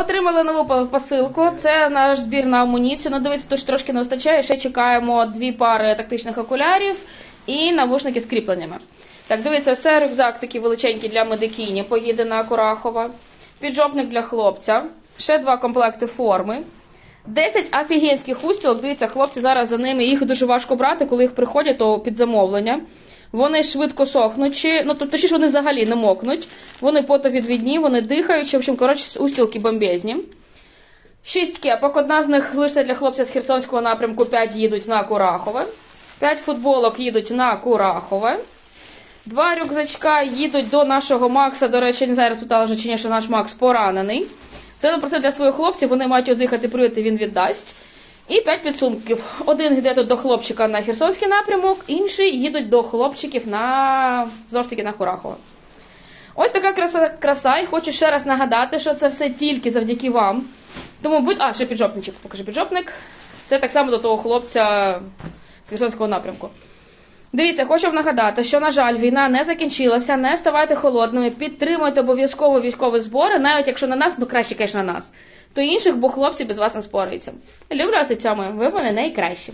Отримали нову посилку. Це наш збір на амуніцію. Ну, дивіться, тут трошки не вистачає. Ще чекаємо дві пари тактичних окулярів і навушники з кріпленнями. Так, дивіться, ось це рюкзак такий величенький для медикіні, поїде на Курахова. Піджопник для хлопця. Ще два комплекти форми. 10 офігенських устілок. Дивіться, хлопці зараз за ними. Їх дуже важко брати, коли їх приходять, то під замовлення. Вони швидко сохнучі, ну тобто ж вони взагалі не мокнуть. Вони потовідвідні, вони дихаючі. В общем, коротше, устілки бомбезні. Шість кепок. Одна з них лише для хлопця з Херсонського напрямку, 5 їдуть на Курахове. 5 футболок їдуть на Курахове. Два рюкзачка їдуть до нашого Макса. До речі, не знаю, розпитала вже чи ні, що наш Макс поранений. Це напросив для своїх хлопців, вони мають його з'їхати прийти, він віддасть. І п'ять підсумків. Один йде тут до хлопчика на Херсонський напрямок, інший їдуть до хлопчиків на знову ж таки на Курахово. Ось така краса, краса. І хочу ще раз нагадати, що це все тільки завдяки вам. Тому будь. А, ще піджопничок. Покажи піджопник. Це так само до того хлопця з Херсонського напрямку. Дивіться, хочу вам нагадати, що, на жаль, війна не закінчилася, не ставайте холодними, підтримуйте обов'язково військові збори, навіть якщо на нас, ну краще, звісно, на нас, то інших, бо хлопці без вас не спораються. Люблю вас і цьому, ви вони найкращі.